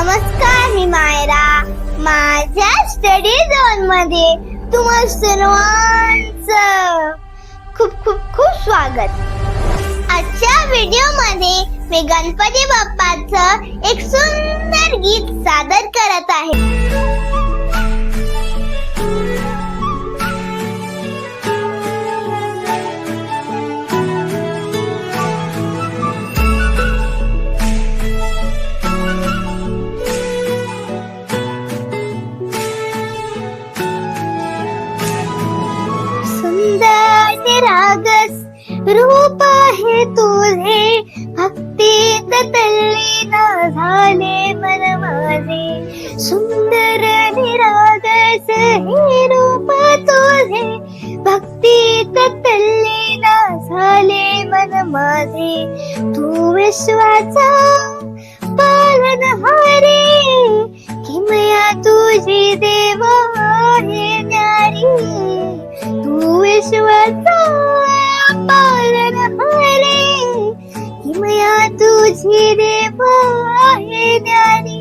नमस्कार मी मायरा. माझ्या स्टडी झोनमध्ये तुम्हा सर्वांचं खूप खूप खूप स्वागत. आजच्या व्हिडिओमध्ये मी गणपती बाप्पाचं एक सुंदर गीत सादर करत आहे. रागस रूप आहे तुझे. भक्तीत ना झाले मन माझे. सुंदर निरागस हे रूप तुझे. भक्तीत ना झाले मन माझे. तू विश्वाचा पालन हारे किमया तुझी दे तू विश्वाचा पालन हारे किमया तुझी देवा आहे न्यारी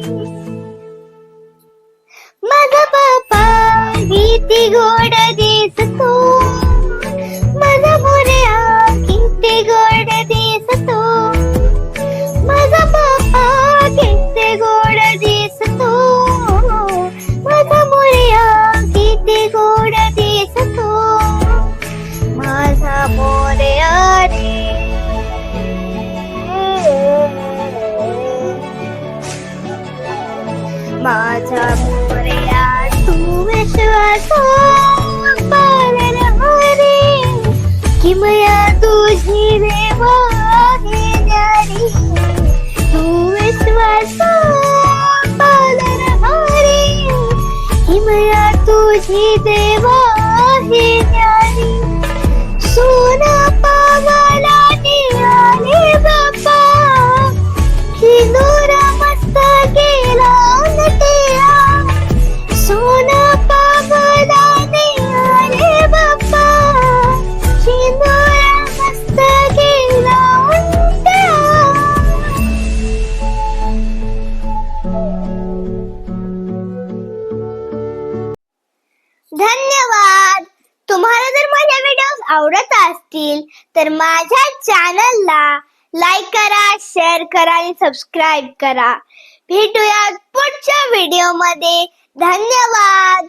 माझा बापा किती गोड दिसतो माझ्या मोरया तू विश्वास पालन हरे किमया तुझी देवा हे तू विश्वास पालन किमया तुझी देवा धन्यवाद. तुम्हाला जर माझ्या व्हिडिओ आवडत असतील तर माझ्या चॅनलला लाईक करा शेअर करा आणि सबस्क्राईब करा. भेटूया पुढच्या व्हिडिओमध्ये धन्यवाद.